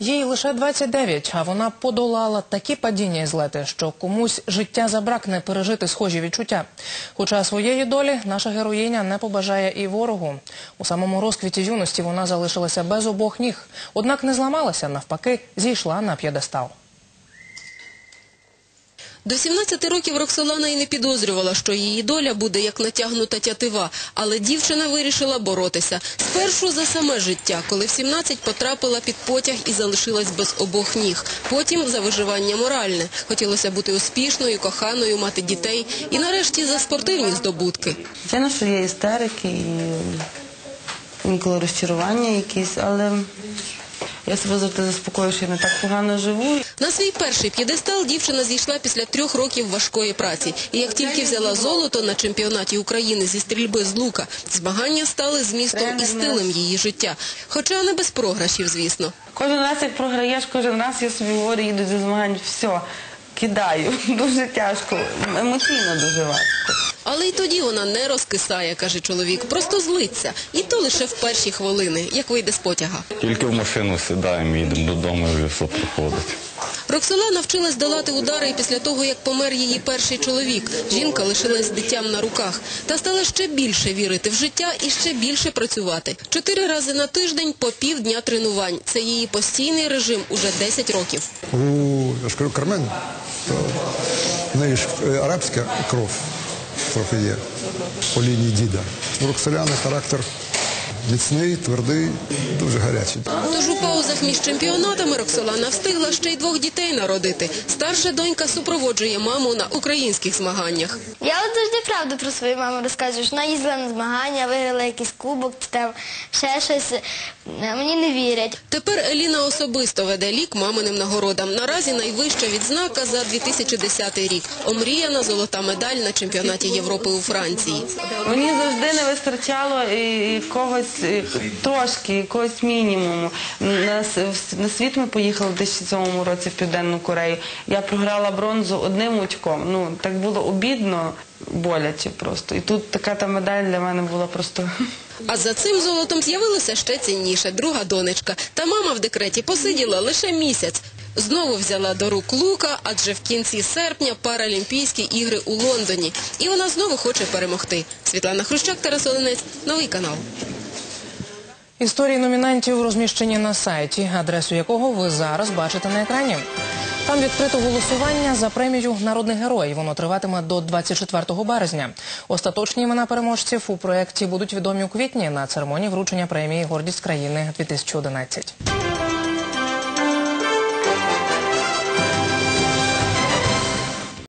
Їй лише 29, а вона подолала такі падіння і злети, що комусь життя забракне пережити схожі відчуття. Хоча своєї долі наша героїня не побажає і ворогу. У самому розквіті юності вона залишилася без обох ніг. Однак не зламалася, навпаки, зійшла на п'єдестал. До 17 років Роксолана і не підозрювала, що її доля буде як натягнута тятива, але дівчина вирішила боротися. Спершу за саме життя, коли в 17 потрапила під потяг і залишилась без обох ніг. Потім за виживання моральне. Хотілося бути успішною, коханою, мати дітей. І нарешті за спортивні здобутки. Звичайно, що є істерики і інколи розчарування якісь, але я себе завжди заспокоюю, що я не так погано живу. На свій перший п'єдестал дівчина зійшла після трьох років важкої праці. І як тільки взяла золото на чемпіонаті України зі стрільби з лука, змагання стали змістом і стилем її життя. Хоча не без програшів, звісно. Кожен раз, як програєш, кожен раз я собі говорю, їду зі змагань, все, кидаю. Дуже тяжко, емоційно дуже важко. Але й тоді вона не розкисає, каже чоловік, просто злиться. І то лише в перші хвилини, як вийде з потяга. Тільки в машину сідаємо, їдемо додому і все проходить. Роксола навчилась долати удари і після того, як помер її перший чоловік. Жінка лишилась з дитям на руках та стала ще більше вірити в життя і ще більше працювати. Чотири рази на тиждень по півдня тренувань. Це її постійний режим уже 10 років. У я ж кажу, Кармен, то в неї ж арабська кров трохи є по лінії діда. У Роксоляни характер міцний, твердий, дуже гарячий. Тож у паузах між чемпіонатами Роксолана встигла ще й двох дітей народити. Старша донька супроводжує маму на українських змаганнях. Я от завжди правду про свою маму розказую, що вона їздила на змагання, виграла якийсь кубок, там ще щось. Мені не вірять. Тепер Еліна особисто веде лік маминим нагородам. Наразі найвища відзнака за 2010 рік. Омріяна золота медаль на чемпіонаті Європи у Франції. Мені завжди не вистачало і, і когось і трошки, якогось мінімуму. На, світ ми поїхали в 2007 році в Південну Корею. Я програла бронзу одним очком. Ну так було обідно, боляче просто. І тут така та медаль для мене була просто. А за цим золотом з'явилося ще цінніше друга донечка. Та мама в декреті посиділа лише місяць. Знову взяла до рук лука, адже в кінці серпня Паралімпійські ігри у Лондоні. І вона знову хоче перемогти. Світлана Хрущак, Тарас Оленець, новий канал. Історії номінантів розміщені на сайті, адресу якого ви зараз бачите на екрані. Там відкрито голосування за премію Народний герой. Воно триватиме до 24 березня. Остаточні імена переможців у проєкті будуть відомі у квітні на церемонії вручення премії Гордість країни 2011.